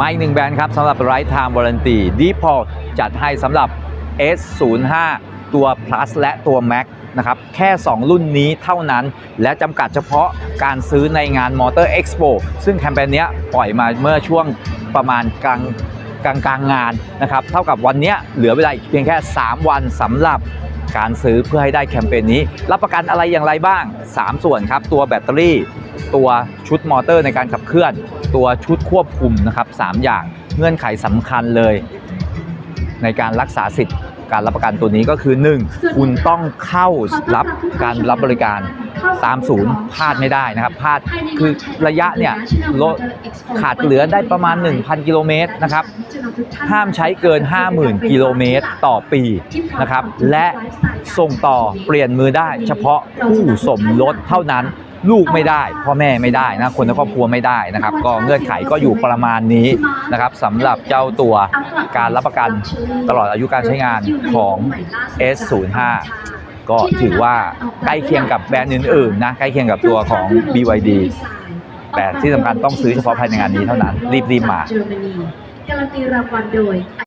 มาอีกหนึ่งแบรนด์ครับสำหรับ Right Time Warranty d e p o จัดให้สำหรับ S05 ตัว Plus และตัว Max นะครับแค่ 2 รุ่นนี้เท่านั้น และจำกัดเฉพาะการซื้อในงาน Motor Expo ซึ่งแคมเปญนี้ปล่อยมาเมื่อช่วงประมาณกลางกลางกลางงานนะครับ เท่ากับวันนี้เหลือเวลาอีกเพียงแค่ 3 วันสำหรับ การซื้อเพื่อให้ได้แคมเปญนี้ รับประกันอะไรอย่างไรบ้าง 3 ส่วนครับ ตัวแบตเตอรี่ ตัวชุดมอเตอร์ในการขับเคลื่อน ตัวชุดควบคุมนะครับสามอย่างเงื่อนไขสำคัญเลย ในการรักษาสิทธิ์การรับประกันตัวนี้ก็คือ 1. คุณต้องเข้ารับการรับบริการ ตามศูนย์พลาดไม่ได้นะครับพลาดคือระยะเนี่ยลดขาดเหลือได้ประมาณ 1,000 กิโลเมตรนะครับ ห้ามใช้เกิน 50,000 กิโลเมตรต่อปีนะครับ และส่งต่อเปลี่ยนมือได้ เฉพาะผู้สมรสเท่านั้นลูกไม่ได้ พ่อแม่ไม่ได้นะคนในครอบครัวไม่ได้นะครับ ก็เงื่อนไขก็อยู่ประมาณนี้นะครับสำหรับเจ้าตัวการรับประกันตลอดอายุการใช้งานของ S05 ก็ถือว่าใกล้เคียงกับแบรนด์อื่นๆนะใกล้เคียงกับตัวของ BYD แต่ที่สำคัญต้องซื้อเฉพาะภายในงานนี้เท่านั้นรีบๆมาเยอรมนีการันตีรางวัลโดย